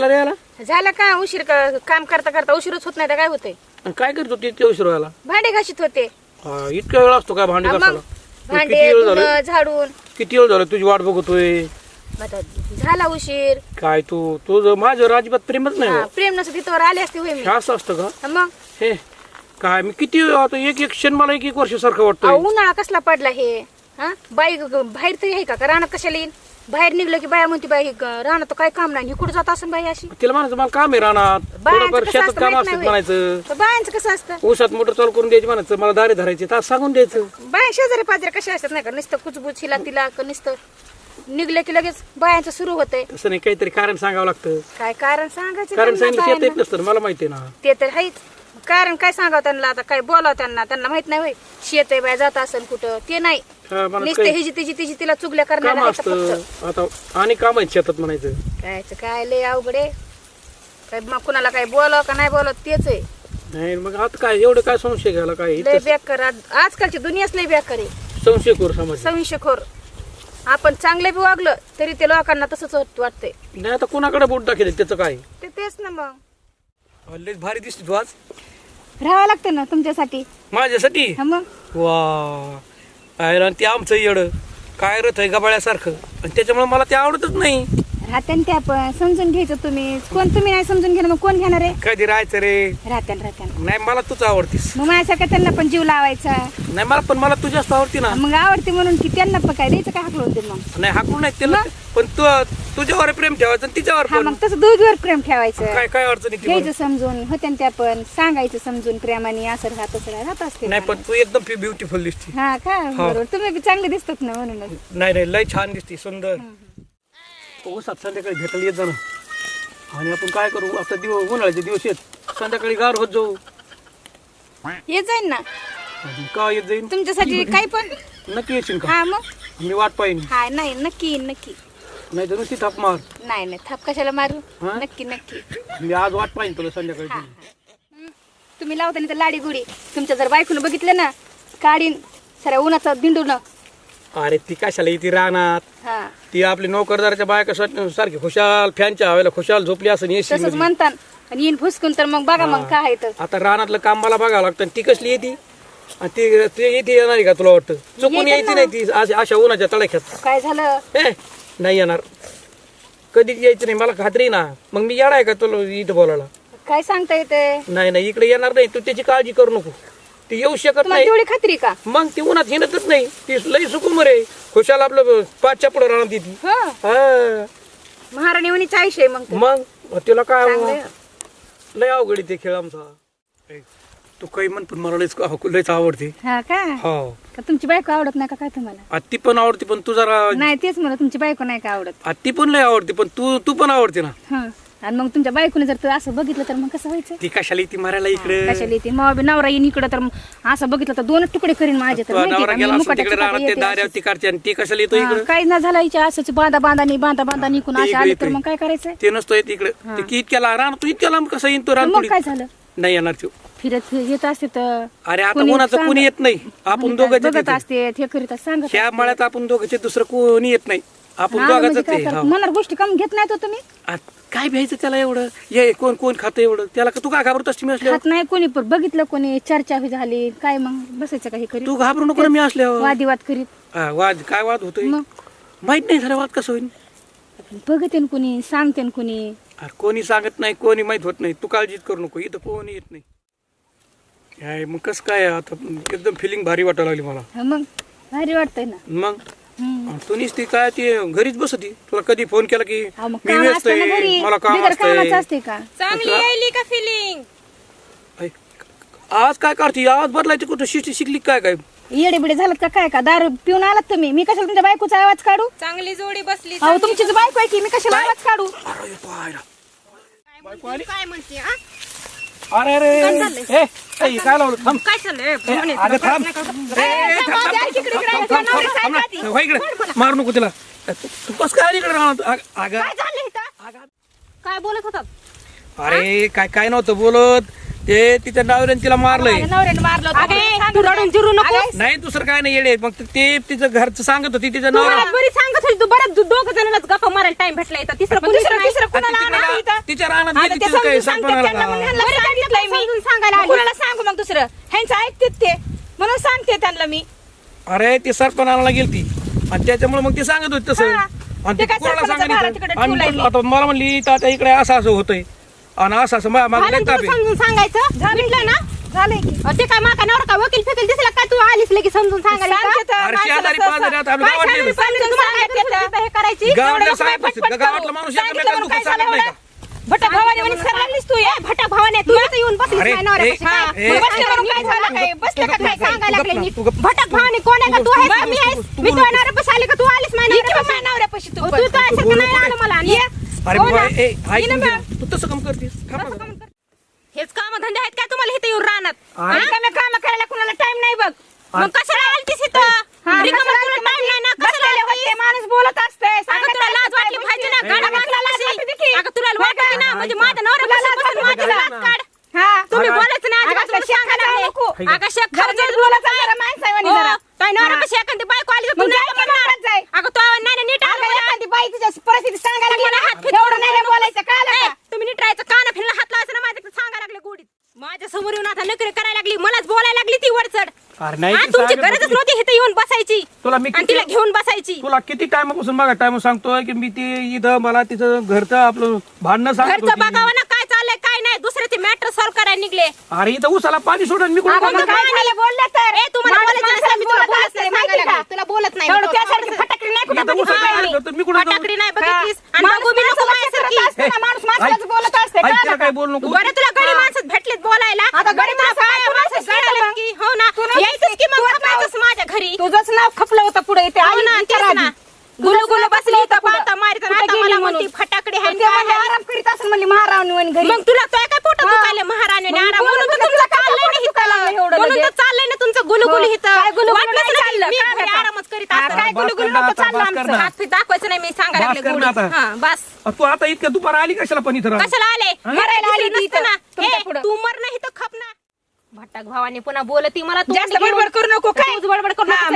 केला रे याला? झालं का? उशीर क- काम करता करता उशीरच होत नाही तर काय होतंय? आणि काय करतो तितक्या उशीर व्हायला? भांडे घाशीत होते. हा, इतका वेळ असतो काय भांडी घासायला? मग किती भांडे वेळ झालं? धुणं, झाडून. किती वेळ झालं? तुझी वाट बघतोय. आता झाला उशीर. काय तू? तुझं माझ्यावर अजिबात प्रेमच नाही हा, हो. प्रेम नसतं तिथवर आले असते होय मी. हे असं असतं का? हा, मग? हे काय मी किती आता एक एक क्षण मला एक एक वर्ष सारखं अहो, वाटतंय उन्हाळा कसला पडला हे? हा? बाई ग- ग- बाहेर तरी आहे का? का रानात कशाला येईन? बाहेर निघलं की बाया म्हणते बाई तर काय काम नाही कुठं जात असं बाई अशी? तिला म्हणायचं मला काम आहे रानात. बायांचं थोडंफार कसं शेतात असतं काम माहीत असतं नाही म्हणायचं. तर बायांचं कसं असतं? ऊसात मोटर चालू करून द्यायची म्हणायचं मला दारे धरायचे तर सांगून द्यायचं. बाया शेजारी पाजारी कशा असतात नाही का? नुसतं कुचबुच हिला तिला का नुसतं निघलं की लगेच बायांचं सुरू होतंय. तसं नाही काहीतरी कारण सांगावं लागतं. काय कारण सांगायचं कारण त्यांना सांगितलं शेत येत? नसतं मला माहिती आहे ना. ते तर आहेच. कारण काय सांगावं त्यांना? आता काय बोलावं त्यांना? त्यांना माहीत नाही होय. शेत आहे बाय जात असेल कुठं? ते नाही. हा, मला नुसतं काही हिजी तिची तिची तिला चुगल्या करणार काम असतं. आता आणि काम आहेत शेतात म्हणायचं. काय काय लय अवघड काय मग कुणाला काय बोलावं का नाही बोलावं तेच आहे. नाही मग आता काय एवढं काय संशय घ्यायला काय? लय इथं बेकार आज- आजकालची दुनियाच लय बेकार आहे. संशय करू समाज. संशयखोर. आपण चांगले बी वागलं तरी ते लोकांना तसंच वाट- वाटतंय. नाही आता कुणाकडे बोट टाकेल त्याचं काय? ते तेच ना मग. लयच भारी दिसते तू आज. राहावं लागतं ना तुमच्यासाठी. माझ्यासाठी? हा मग. वा. आणि ते आमचं येड. काय रथ आहे गबाळ्यासारखं. आणि त्याच्यामुळे मला ते आवडतच नाही. राहत्यान ते आपण समजून घ्यायचं तुम्ही. कोण तुम्ही नाही समजून घेणार मग कोण घेणार आहे? कधी राहायचं रे? राहत्यान राहत्यान. नाही मला तूच आवडतीस. मग माझ्यासारखं त्यांना पण जीव लावायचा. नाही मला पण मला तू जास्त आवडती ना. मग आवडते म्हणून की त्यांना पण काय द्यायचं काय हाकलून ते मग. नाही हाकून नाही त्याला पण तू तुझ्यावर प्रेम ठेवायचं आणि तिच्यावर हा पण. मग तसं दूधवर प्रेम ठेवायचं. काय काय अडचण येते घ्यायचं? समजून होत्यान त्या पण. सांगायचं समजून प्रेमाने असं राहत राह- राहत असते नाही पण तू एकदम ब्युटिफुल दिसते. हा का? बरोबर. तुम्ही बी चांगले दिसतात ना म्हणूनच. नाही नाही लय छान दिसते सुंदर. ऊसात संध्याकाळी भेटायला येत जाणं आणि आपण काय करू? आता दिवस उन्हाळ्याचे दिवस येत संध्याकाळी गार होत जाऊ. ये जाईन ना. अजून का येत जाईन? तुमच्यासाठी काही पण? नक्की येशील का? हा मग? मी वाट पाहिन. हा नाही नक्की नक्की. नाही तर नुसती थाप मार. नाही नाही थाप कशाला मारू? हा? नक्की नक्की. मी आज वाट पाहिन तुला संध्याकाळी हा, हा. तुम्ही लावता नाही तर लाडी गुडी. तुमच्या जर बायकून बघितलं ना काढीन सऱ्या उन्हाचा दिंडून. अरे ती कशाला येते रानात हा. ती आपली नोकरदाराच्या बायका सारखी खुशाल फॅनच्या हवेला खुशाल झोपली असं तसंच म्हणतात आणि येईन फुसकून तर मग बघा मग काय आहे तर. आता रानातलं काम मला बघावं लागतं आणि ती कसली येते? आणि ती ती येते येणार आहे का तुला वाटतं? चुकून येते यायची. नाही ती अशा अशा उन्हाच्या तळ्याख्यात काय झालं? ए नाही येणार. कधीच यायचं नाही. मला खात्री आहे ना. मग मी येणार आहे का तुला इथं बोलायला? काय सांगता येते? नाही नाही. इकडे येणार नाही. तू त्याची काळजी करू नको. ती येऊ शकत तुम्हाला नाही. तेवढी खात्री का? मग ती उन्हात हिंडतच नाही. ती लई सुकुमर आहे खुशाल आपलं पाचच्या पुढे राहणार ती हा. हा. महाराणी म्हणे चाळीस आहे मग ते. मग तिला काय. लय अवघड आहे ते खेळ आमचा. तू काही म्हण पण मला लयच लयच आवडते. हा का? हो. का तुमची बायको आवडत नाही का काय तुम्हाला? आ, ती पण आवडते पण तू जरा नाही तेच मला तुमची बायको नाही का आवडत? आ, ती पण लय आवडते पण तू तू पण आवडते ना. हा. आणि मग तुमच्या बायकोने जर तू असं बघितलं तर मग कसं व्हायचं? ती कशाला ती मारायला इकडे? कशाला येते? मग नवरा येईन इकडं तर मग असं बघितलं तर दोन तुकडे करीन माझे तर माहिती नवरा का? मी गेला असून मुकाट्या तिकडे चपात्या राहणार ते येते काढते आणि ती कशाला येतो हा, इकडे? काही ना झालं हिच्या असंच बांधा बांधानी बांधा बांधा निघून ते असे इकडे आले तर येतोय. मग काय करायचं? ते नसतो येत इकडे. ते की इतक्या ला- रान तू इतक्या लांब कसं येईन तो रान मग काय झालं? नाही येणार तू. फिरत येत असते तर अरे आता कोणी कोणाचं सांग- कोणी येत नाही. आपण कोणी दोघंच बघत येते असते हे करीत असते, सांगत ह्या. मळ्यात आपण दोघंचे दुसरं कोणी येत नाही. आपण हा, दोघांच म्हणजे काय ते करत? हो. मनात गोष्टी कम घेत नाही तो तुम्ही? काय भ्यायचं त्याला एवढं? ये कोण कोण खातं एवढं? त्याला का- तू काय घाबरत असते मी असल्यावर? खात नाही कोणी पण बघितलं कोणी चर्चा झाली काय मग बसायचं काही करीत? तू घाबरू नको ना मी असल्यावर. वादिवाद करीत. हा, वाद काय वाद होतोय? मग? माहीत नाही झालं वाद कसं होईल बघते कोणी सांगते कोणी. अरे कोणी सांगत नाही कोणी माहीत होत नाही. तू काळजीच करू नको इथं कोणी येत नाही. काय मग कसं काय आता एकदम फिलिंग भारी वाटायला लागली मला. हा, मग भारी वाटतंय ना. मग? हम्म. तू ती काय ती घरीच बसती? तुला कधी फोन केला की हा, मग मी काम व्यस्त असतं ना आहे घरी. मला काम बिगर कामाचं असतंय असते का? चांगली यायली का फिलिंग आज काय करते आज बदलायची कुठं? शिष्टी शिकली काय काय? येडे बिडे झालं का काय? का दारू पिऊन आलात तुम्ही? मी कशाला तुमच्या बायकोचा आवाज काढू? चांगली जोडी बसली अहो तुमचीच बायको आहे की मी कशाला आवाज काढू? अरे काय म्हणते हा? अरे अरे ए, ए, काय लावलं? थांब. काय चाललंय? ए, अगं थांब. ए, ए, थांब, थांब, थांब, थांब, थांब, थांब, थांब ना. हो, इकडे. मारू नको तिला. तू तू कसं काय इकडे राहणार अग- अगं अगं, काय बोलत होतात अरे काय काय नव्हतं बोलत. ते तिच्या डावऱ्याने तिला मारलंय. नवऱ्याने मारलं होतं. अगे तू रडून जिरू नको नाही दुसरं काय नाही येडे. मग ते तिचं घरचं सांगत होती तिच्या तू मला बरी सांगत होती. तू बऱ्याच दोघ जणांनाच गप्पा मारायला टाइम भेटला येतात तिसरं पण दुसरं ती कुणाला तिकडे रानात आता गेली ते तिथं काय सांगितलंय मी समजून सांगायला मग आली. कुणाला सांगू मग दुसरं ह्यांचं ऐकतेत ते म्हणून सांगते त्यांना मी अरे ती सरपणाला गेलती आणि त्याच्यामुळे मग ती सांगत होती तसं हा. आणि ते ती काय कोणाला सरपणाचं सांगायचं भाडं तिकडे आम्ही ठेवलंय म्हटलं, आता मला म्हणली तात्या इकडे असं असं होतंय आणि असं असं ताप तुला आहे. समजून सांगायचं भेटलं ना झालंय की अ, ते काय माका नवरा का वकील फिकील दिसला काय तू आलीस लगे समजून सांगायला का? सांगते तर अरे माणसाला शेजारी सहसा- पाजारी आता आम्ही काय गावातले सांगते, आहे. समजून सांगते तर. तिथं हे करायची गावातल्या एवढं सांगत काय असतात. पटपट गावातला करू? माणूस सांगितलं एकामेकाला म्हणून काय दुखत सांगत झालं नाही एवढं? भटा भावाने तू ये भटा भावाने तू इथं येऊन बसलीस अरे, माझ्या नवऱ्यापाशी. ए, काय? ए, बसले म्हणून काय झालं काय? बसले का काय सांगायला लागले नीट? भटक भावाने कोण आहे का तू आहेस का मी आहेस मी तुझ्या नवऱ्यापाशी आले का तू आलीस माझ्या नवऱ्यापाशी? नवऱ्यापाशी तू अ, पण. तू तर असं बोलू नाही नको आलं रे. मला आणि ये. अरे हो बाबा ना? ए ऐक ये ना ना मग. तू तसं कम करतेस थांब असं ना. का म्हणतात? हेच काम धंदे आहेत काय तुम्हाला इथे येऊन राहणार अरे. रिकामे काम करायला कुणाला टाइम नाही बघ. मग कशाला आलतीस इथं हा, रिकामं कशाला तुला आलती time नाही ना कशाला बसलेले आलतीस? होते, माणूस बोलत असतंय अगं सांगत तुला लाज असतं वाटली काय पाहिजे ना. गाडा? वाटते की? अगं तुला ना म्हणजे माझ्या नवऱ्यापासून माझी लाज काढ. हा. तुम्ही बोलायचं नाही आधी तुला सांगा बोलायचं हो, जरा माणसं म्हणे जरा. काय नवऱ्यापाशी एखादी बायको आली तो नाही नीट आलं बाई तुझ्या परिस्थिती सांगा लागली ना? हात एवढं नाही बोलायचं का? आलं तुम्ही नीट राहायचं कान फिरला हात लावायचं ना माझ्याकडे सांगा लागले गोडीत. माझ्यासमोर येऊन आता नकरी करायला लागली मलाच बोलायला लागली ती वरचड तुमची गरज तुला मी आणि किती तिला घेऊन बसायची तुला किती टायमापासून बघा टाइम सांगतोय की मी ती इथं मला तिचं घरचं आपलं भांडणं सांगत घरचं होती बघावं ना काय चाललंय काय नाही दुसरे ते मॅटर सॉल्व्ह करायला निघले अरे इथं उसाला पाणी सोडून मी कोण काय झालं बोललं तर ए, तुम्हाला माणूस बोलायचं नसेल, मी तुला माणसाला बोलत नाही, माहिती का? लागले. तुला बोलत नाही एवढं फटाकडी नाही कुठं इथं बघितली उसाला बाई. पाणी सोडतं, मी कुठं जाऊ? फटाकडी नाही बघितलीस आणि माणूस बघू बी नको माणसाला माझ्यासारखी. चित्रत असतं ना, माणूस माणसालाच ऐक- बोलत असते ऐक कळलं तिला का? काय बोलू नको बरं तुला आम्ही आराम करीत महाराणी घरी. मग तुला काय पोटात दुखायला महाराणी आराम. म्हणून तुमचं चाललंय ना म्हणून तर चाललंय ना तुमचं गुलगुल करीत दाखवायचं नाही मी सांगायला लागले बस. तू आता इतक्या दुपार आली कशाला पण इथं कशाला आले? मरायला आली ती इथं तू मर नाही तर खपना भटक भावाने पुन्हा बोलती मला जास्त बडबड करू नको काय? बडबड करू नका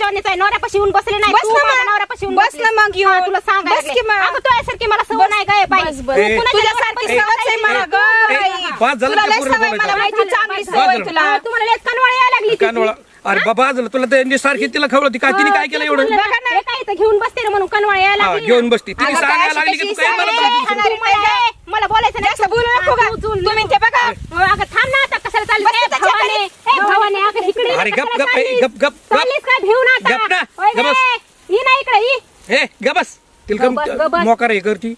हा. सांगायला तुझ्या नीचा नवऱ्यापाशी येऊन बसले नाही बस तू ना माझ्या मग. नवऱ्यापाशी येऊन बस बसलीस. ना मग येऊन. हा, तुला सांगायला बस. की मग. अगं तुझ्यासारखी मला सवय नाही काय बाई बस, बस. तू ए, कुणाच्या तुझ्यासारखी नवऱ्यापाशी सवयच आहे मला? गं, बाई. बास झालं तुला ते लय पूर्ण सवय बोलायचं. मला माहिती चांगली सवय झालं. तुला हा, तुम्हाला लेत कनवळ यायला लागली नवळा अरे बाबा झालं तुला ते सारखी तिला खवळती काय तिने काय केलं एवढं बघा ना, हे काय इथं घेऊन बसते रे म्हणून कनवळ यायला हा लागली घेऊन ना. बसती तिने अगं, काय सांगायला लागली की तू कशी काय मला सांगायला बोलायचं नाही जास्त बोलू नको का तुम्ही ते बघा अगं थांब ना आता कशाला चालली बस ए, त्याच्या भवानी, खाली. ए, भवानी, अगं इकडे ये अरे गप, गप, ए? गप, गप, गप. चाललीस काय भिवून आता गप ना, होय गप गे, बस. ये ना इकडे. हे ग बस तिला ग बस, ग कम बस. मोकार हे करती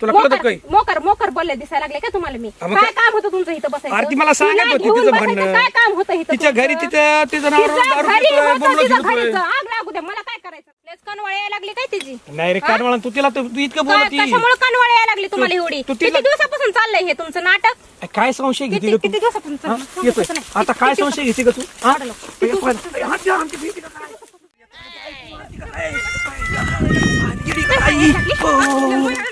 तुला कळत मोकर काय मोकर मोकर बोलले दिसायला लागले का तुम्हाला मी हा, मग काय काय- काम होतं तुमचं इथं बसायचं अरे ती मला सांगत तिला होती घेऊन तिचं बसायचं. काय काम होतं इथं तिच्या घरी? तिच्या तिचं नाव दारू घरी पितोय, होतं बोंबलत तिचं फिरतोय. घरीचं. आग लागू दे मला काय करायचं लेच कनवळ यायला लागली काय तिची नाही रे कानवाळा तू तिला तू तू इतकं बोलती कशामुळे कनवळ यायला लागली तुम्हाला तू- एवढी तू किती तिला- दिवसापासून चाललंय हे तुमचं नाटक काय संशय किती ग तू किती दिवसापासून हा? चाललंय? येतोय सांग, सांग, आता काय किती संशय घेते का तू हा? हात द्या, आमची भीती का काय? आई, आई, आई, आई, आई, आई, आई, आई, आई, आई,